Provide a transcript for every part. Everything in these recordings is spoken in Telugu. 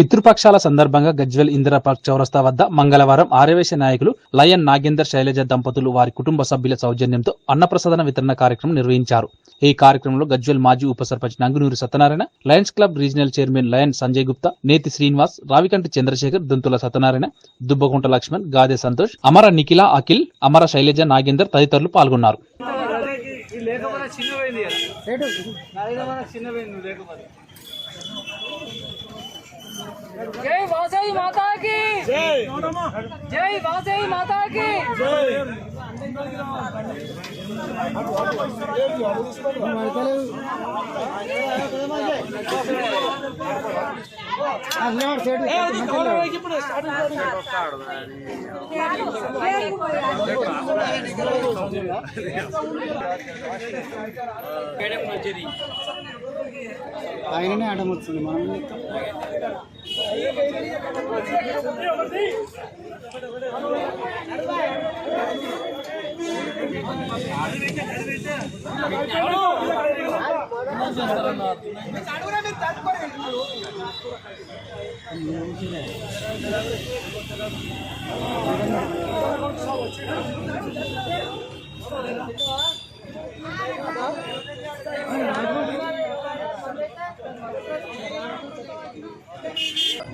పితృపక్షాల సందర్భంగా గజ్వెల్ ఇందిరా పార్క్ చౌరస్తా వద్ద మంగళవారం ఆర్యవేశ నాయకులు లయన్ నాగేందర్ శైలజ దంపతులు వారి కుటుంబ సభ్యుల సౌజన్యంతో అన్నప్రసాదన వితరణ కార్యక్రమం నిర్వహించారు. ఈ కార్యక్రమంలో గజ్వెల్ మాజీ ఉప sarpanch Nangunuri Satyanarayana Lions Club regional chairman Lion Sanjay Gupta Neti Srinivas Ravikanti Chandrasekhar దుంతుల Satyanarayana దుబ్బకుంట Laxman Gade Santosh అమర నిఖిల అఖిల్ అమర శైలజ నాగేందర్ తదితరులు పాల్గొన్నారు. లేకపోతే. వాసవి మాతా की। జై వాసవి మాతా की। ఆయననే అడమొచ్చింది వస్తుంది మనం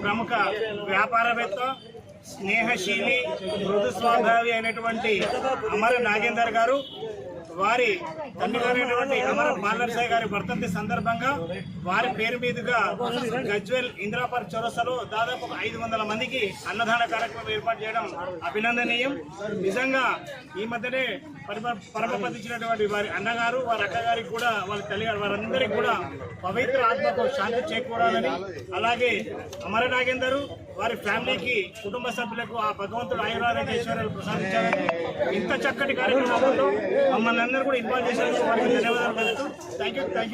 ప్రముఖ వ్యాపారవేత్త స్నేహశీలి మృదు స్వభావి అయినటువంటి అమర నాగేందర్ గారు. వారి తండ్రి గారైనటువంటి అమర బాలర్సాయి గారి వర్తంతి సందర్భంగా వారి పేరు మీదుగా గజ్వెల్ ఇందిరాపర్ చొరసలో దాదాపు ఐదు వందల మందికి అన్నదాన కార్యక్రమం ఏర్పాటు చేయడం అభినందనీయం. నిజంగా ఈ మధ్యనే పరిప పరమపదించినటువంటి వారి అన్నగారు వారి అక్కగారికి కూడా వాళ్ళ తల్లిగారు వారందరికీ కూడా పవిత్ర ఆత్మకు శాంతి చేకూరాలని అలాగే అమర నాగేందరు వారి ఫ్యామిలీకి కుటుంబ సభ్యులకు ఆ భగవంతుడు ఆయురారోగ్యేశ్వరాలు ప్రసాదించాలని ఇంత చక్కటి కార్యక్రమంలో మమ్మల్ని అందరూ కూడా ఇన్వాల్వ్ చేసినందుకు వారికి ధన్యవాదాలు తెలుపుతూ థ్యాంక్ యూ థ్యాంక్ యూ